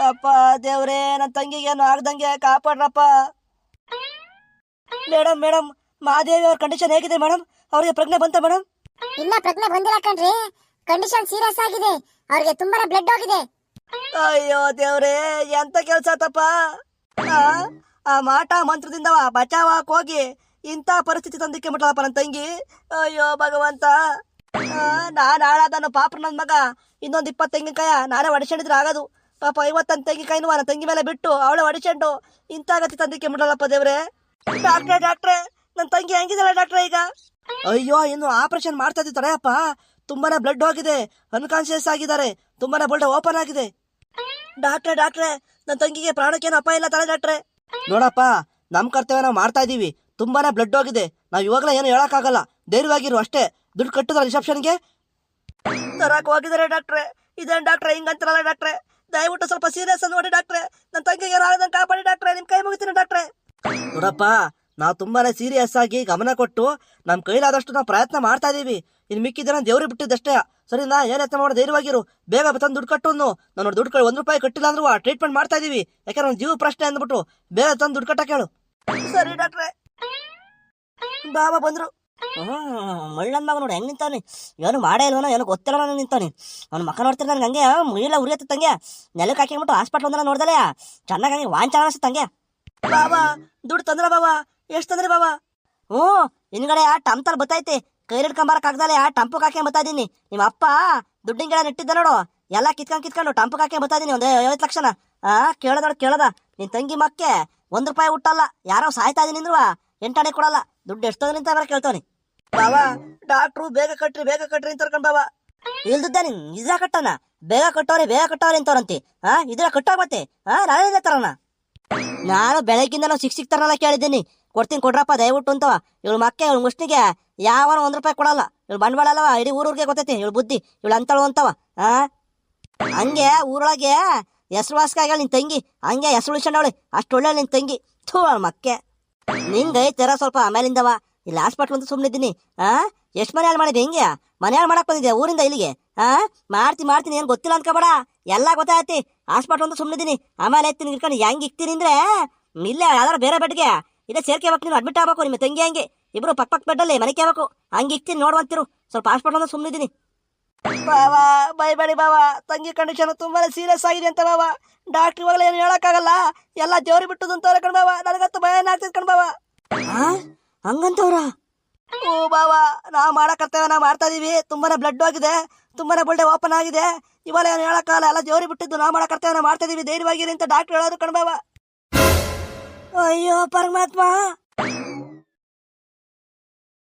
ಅಪ್ಪ ದೇವ್ರೇ ನನ್ನ ತಂಗಿಗೆ ಏನು ಆಗ್ದಂಗೆ ಕಾಪಾಡ್ರಪ್ಪ. ಮೇಡಮ್ ಮೇಡಮ್ ಮಹಾದೇವಿ ಅವ್ರ ಕಂಡೀಷನ್ ಹೇಗಿದೆ ಮೇಡಮ್ ಅವ್ರಿಗೆ ಪ್ರಜ್ಞೆ ಬಂತ ಮೇಡಮ್ ಇಲ್ಲ ಪ್ರಜ್ಞೆ ಬಂದಿಲ್ಲ ಕಣ್ರಿ. ಕಂಡೀಷನ್ ಸೀರಿಯಸ್ ಆಗಿದೆ. ಅವ್ರಿಗೆ ತುಂಬಾ ಬ್ಲಡ್ ಹೋಗಿದೆ. ಅಯ್ಯೋ ದೇವ್ರೇ ಎಂತ ಕೆಲ್ಸ ತಪ್ಪ? ಆ, ಮಾಟ ಮಂತ್ರದಿಂದ ಬಚಾವ ಹೋಗಿ ಇಂಥ ಪರಿಸ್ಥಿತಿ ತಂದಿಕ್ಕೆ ಬಿಟ್ಟಳಪ್ಪ ನನ್ನ ತಂಗಿ. ಅಯ್ಯೋ ಭಗವಂತ. ನಾನ್ ಹಾಳಾದನು ಪಾಪ ನನ್ನ ಮಗ. ಇನ್ನೊಂದು ಇಪ್ಪತ್ತು ತೆಂಗಿನಕಾಯ ನಾನೇ ಒಡಿಸ್ಕೊಂಡಿದ್ರೆ ಆಗೋದು. ಪಾಪ, ಐವತ್ತನ್ ತಂಗಿ ಕೈನು ನನ್ನ ತಂಗಿ ಮೇಲೆ ಬಿಟ್ಟು ಅವಳೆ ಹೊಡಿಸ್ಕೊಂಡು ಇಂಥ ಗತಿ ತಂದಿಕ್ಕೆ ಬಿಟ್ಟಳಪ್ಪ ದೇವ್ರೆ? ಡಾಕ್ಟ್ರೆ ಡಾಕ್ಟ್ರೆ ನನ್ನ ತಂಗಿ ಹೆಂಗಿದಾಳ ಡಾಕ್ಟ್ರೆ ಈಗ? ಅಯ್ಯೋ, ಇನ್ನು ಆಪರೇಷನ್ ಮಾಡ್ತಾ ಇದ್ದೀವಿ ತಡೆಯಪ್ಪ. ತುಂಬಾನೇ ಬ್ಲಡ್ ಹೋಗಿದೆ ಅನ್ಕಾನ್ಶಿಯಸ್ ಆಗಿದ್ದಾರೆ, ತುಂಬಾನೇ ಬ್ಲಡ್ ಓಪನ್ ಆಗಿದೆ. ಡಾಕ್ಟ್ರೆ ಡಾಕ್ಟ್ರೆ ನನ್ನ ತಂಗಿಗೆ ಪ್ರಾಣಕ್ಕೇನು ಅಪಾಯ ಇಲ್ಲ ತಾನೆ ಡಾಕ್ಟ್ರೆ? ನೋಡಪ್ಪ ನಮ್ಮ ಕರ್ತವ್ಯ ನಾವು ಮಾಡ್ತಾ ಇದೀವಿ ತುಂಬಾನೇ ಬ್ಲಡ್ ಹೋಗಿದೆ. ನಾವು ಇವಾಗಲೇ ಏನು ಹೇಳಕ್ಕಾಗಲ್ಲ. ಧೈರ್ಯವಾಗಿರು ಅಷ್ಟೇ. ದುಡ್ಡು ಕಟ್ಟಿದ್ರ ರಿಸೆಪ್ಷನ್ಗೆ ತರಕ್ ಹೋಗಿದಾರೆ ಡಾಕ್ಟ್ರೆ. ಇದೇನು ಡಾಕ್ಟ್ರೆ, ಹಿಂಗಂತಾರಲ್ಲ ಡಾಕ್ಟ್ರೆ? ದಯವಿಟ್ಟು ಸ್ವಲ್ಪ ಸೀರಿಯಸ್ ನೋಡಿ ಡಾಕ್ಟ್ರೆ ನನ್ನ ತಂಗಿಗೆ ಏನಾಗದಂಗೆ ಕಾಪಾಡಿ ಡಾಕ್ಟ್ರೆ ನಿಮ್ಮ ಕೈ ಮುಗಿತೀನಿ ಡಾಕ್ಟ್ರೆ ನೋಡಪ್ಪ, ನಾವು ತುಂಬಾನೇ ಸೀರಿಯಸ್ ಆಗಿ ಗಮನ ಕೊಟ್ಟು ನಮ್ಮ ಕೈಲಾದಷ್ಟು ನಾವು ಪ್ರಯತ್ನ ಮಾಡ್ತಾ ಇದೀವಿ. ಇನ್ನು ಮಿಕ್ಕಿದ್ರೆ ದೇವ್ರಿಗೆ ಬಿಟ್ಟಿದ್ದಷ್ಟೇ. ಸರಿನಾ ಏನ್ ಎತ್ತ ಮಾಡೋ ಧೈರ್ಯವಾಗಿರು. ಬೇಗ ತಂದು ದುಡ್ಡು ಕಟ್ಟೋನು ನಾನು ದುಡ್ಡು ಕೈ ಒಂದು ರೂಪಾಯಿ ಕಟ್ಟಿಲ್ಲ ಅಂದ್ರೂ ಟ್ರೀಟ್ಮೆಂಟ್ ಮಾಡ್ತಾ ಇದೀವಿ. ಯಾಕಂದ್ರೆ ಜೀವ ಪ್ರಶ್ನೆ ಅಂದ್ಬಿಟ್ಟು ಬೇಗ ತಂದು ದುಡ್ಡು ಕಟ್ಟಕ್ಕೆ ಕೇಳು. ಸರಿ ಡಾಕ್ಟ್ರೆ ಬಾಬಾ ಬಂದ್ರು. ಮಳ್ಳನ್ ಮಗ ನೋಡಿ ಹೆಂಗ್ ನಿಂತಾನೆ ಏನು ಮಾಡೇ ಇಲ್ವನೋ ಏನು ಗೊತ್ತಿಲ್ಲ ನಾನು ನಿಂತಾನೆ ಅವ್ನ ಮಕ್ಕ ನೋಡ್ತೀನಿ ನನ್ಗೆ ಹಂಗೆ ಉರಿ ಉರಿಯತ್ತ ತಂಗೆ. ನೆಲಕ್ಕೆ ಹಾಕಿಬಿಟ್ಟು ಹಾಸ್ಪಿಟ್ಲ್ ಒಂದಲ್ಲ ನೋಡ್ದಲೆ. ಚೆನ್ನಾಗಿ ಹಂಗೆ ವಾಂಚ ಅನಿಸ್ತು ತಂಗೆ. ಬಾಬಾ ದುಡ್ಡು ತಂದ್ರ ಬಾಬಾ ಎಷ್ಟು ತಂದ್ರಿ ಬಾಬಾ? ಹ್ಞೂ ಹಿಂದ್ಗಡೆ ಆ ಟಮ್ತಲ್ ಬತ್ತೈತಿ. ಕೈಲಿ ಹಿಡ್ಕೊಂಬರಕ್ ಆಗ್ದಲೆ ಆ ಟಂಪು ಹಾಕಿ ಬತ್ತಾ ಇದೀನಿ. ನಿಮ್ಮ ಅಪ್ಪ ದುಡ್ಡಿನ ಗಿಡ ನೆಟ್ಟಿದ್ದ ನೋಡು. ಎಲ್ಲ ಕಿತ್ಕೊಂಡು ಕಿತ್ಕೊಂಡು ಟಂಪು ಕಾಕೆ ಬತ್ತಾ ಇದ್ದೀನಿ ಒಂದು ಐವತ್ತು ಲಕ್ಷನ. ಆ ಕೇಳದ ನೋಡು ಕೇಳದ. ನಿನ್ ತಂಗಿ ಮಕ್ಕೆ ಒಂದು ರೂಪಾಯಿ ಹುಟ್ಟಲ್ಲ. ಯಾರೋ ಸಾಯ್ತಾ ಇದ್ದೀನಿ ಅಂದ್ರುವ. ಎಂಟಾಣೆ ಕೊಡಲ್ಲ. ದುಡ್ಡು ಎಷ್ಟೋದ್ರಿಂದ ನಿಂತ ಬರ ಕೇಳ್ತಾನೆ ಬಾಬಾ ಡಾಕ್ಟ್ರು ಬೇಗ ಕಟ್ರಿ ಬೇಗ ಕಟ್ರಿ ಅಂತ ಕರ್ಕೊಂಡ್ ಬಾಬಾ ಇಲ್ದಿದ್ದ ನೀನ್ ಇದ್ರ ಕಟ್ಟನ? ಬೇಗ ಕಟ್ಟೋರಿ ಬೇಗ ಕಟ್ಟೋರಿ ಅಂತವ್ರಂತೆ. ಹಾ ಇದ್ರ ಕಟ್ಟೋ ಮತ್ತೆ ಹಾ ನಾನೇ ತರನ ನಾನು ಬೆಳಗ್ಗಿಂದ ನಾವು ಸಿಕ್ ಸಿಕ್ತಾರಲ್ಲ ಕೇಳಿದ್ದೀನಿ. ಕೊಡ್ತೀನಿ ಕೊಡ್ರಪ್ಪ, ದಯವಿಟ್ಟು ಅಂತವ. ಇವಳು ಮಕ್ಕೆ, ಇವಳು ಮುಷ್ಟಿಗೆ ಯಾವನ ಒಂದ್ ರೂಪಾಯಿ ಕೊಡಲ್ಲ. ಇವಳು ಬಂಡವಾಳ ಅಲ್ಲವ, ಇಡೀ ಊರಿಗೆ ಗೊತ್ತೈತಿ, ಇವಳು ಬುದ್ಧಿ, ಇವಳು ಅಂತಳು ಅಂತವ. ಆ? ಹಂಗೆ ಊರೊಳಗೆ ಹೆಸರುವಾಸ್ಕಾಗ ನಿನ್ ತಂಗಿ. ಹಂಗೆ ಹೆಸರು ಉಳಿಸ್ಕೊಂಡವಳೆ. ಅಷ್ಟು ಒಳ್ಳೆ ನಿನ್ ತಂಗಿ. ಥೂ, ಅವಳು ಮಕ್ಕೆ. ನಿಂಗೆ ತೆರ ಸ್ವಲ್ಪ ಆಮೇಲಿಂದವ. ಇಲ್ಲಿ ಹಾಸ್ಪಿಟ್ಲ್ ಅಂತ ಸುಮ್ಮನಿದ್ದೀನಿ ಆ? ಎಷ್ಟು ಮನೆ ಹಾಳು ಮಾಡಿದೆ? ಹೆಂಗೆ? ಮನೆ ಹಾಳು ಮಾಡಕ್ ಬಂದಿದ್ದೆ ಊರಿಂದ ಇಲ್ಲಿಗೆ? ಆ? ಮಾಡ್ತಿ ಮಾಡ್ತೀನಿ, ಏನು ಗೊತ್ತಿಲ್ಲ ಅನ್ಕೋಬೇಡ. ಎಲ್ಲ ಗೊತ್ತಾಯ್ತಿ. ಹಾಸ್ಪಿಟ್ಲ್ ಅಂತ ಸುಮ್ಮನಿದ್ದೀನಿ ಆಮೇಲೆ ಎತ್ತೀನಿ ಇಟ್ಕೊಂಡು ಹೆಂಗೆ ಇಕ್ತೀನಿ ಅಂದ್ರೆ, ಇಲ್ಲೇ ಯಾವ್ದಾರು ಬೇರೆ ಬೆಡ್ಗೆ ಇದೇ ಸೇರ್ಕೋಬೇಕು, ನೀನು ಅಡ್ಮಿಟ್ ಆಗಬೇಕು, ನಿಮ್ಮ ತಂಗಿ ಹಂಗೆ. ಇಬ್ರು ಪಕ್ಕ ಪಕ್ಕ ಬೆಡ್ಡಲ್ಲಿ ಮನೆ ಕೇಳ್ಬೇಕು. ಹಂಗೆ ಇಕ್ತೀನಿ ನೋಡುವಂತಿರು ಸ್ವಲ್ಪ ಹಾಸ್ಪಿಟ್ಲ್ ಅಂತ ಸುಮ್ಮನಿದ್ದೀನಿ ಬಾವಾ, ಬೈಬೇಡಿ ಬಾವ. ತಂಗಿ ಕಂಡೀಷನ್ ತುಂಬಾ ಸೀರಿಯಸ್ ಆಗಿದೆ ಅಂತ ಬಾವಾ. ಡಾಕ್ಟರ್ ಇವಾಗಲೇ ಏನು ಹೇಳಕ್ಕಾಗಲ್ಲ. ಎಲ್ಲ ಜೋರಿ ಬಿಟ್ಟದು ಅಂತ ಕಣ್ ಬಾವ. ನನಗಂತೂ ಭಯ ಆಗ್ತದೆ ಕಣ್ ಬಾವ. ಹಂಗಂತವ್ರ? ಓ ಬಾವಾ ನಾವು ಮಾಡಕತ್ತೇವ ನಾವು ಮಾಡ್ತಾ ಇದೀವಿ ತುಂಬಾನೇ ಬ್ಲಡ್ ಆಗಿದೆ, ತುಂಬಾನೇ ಬುಲ್ಡೆ ಓಪನ್ ಆಗಿದೆ. ಇವಾಗ ಏನು ಹೇಳಕ್ಕಾಗಲ್ಲ ಎಲ್ಲ ಜೋರಿ ಬಿಟ್ಟಿದ್ದು. ನಾವು ಮಾಡೋ ಕರ್ತವ್ಯ ನಾವು ಮಾಡ್ತಾ ಇದೀವಿ ಧೈರ್ಯವಾಗಿರಿ ಅಂತ ಡಾಕ್ಟರ್ ಹೇಳೋದು ಕಣ್ಬಾವ ಅಯ್ಯೋ ಪರಮಾತ್ಮ.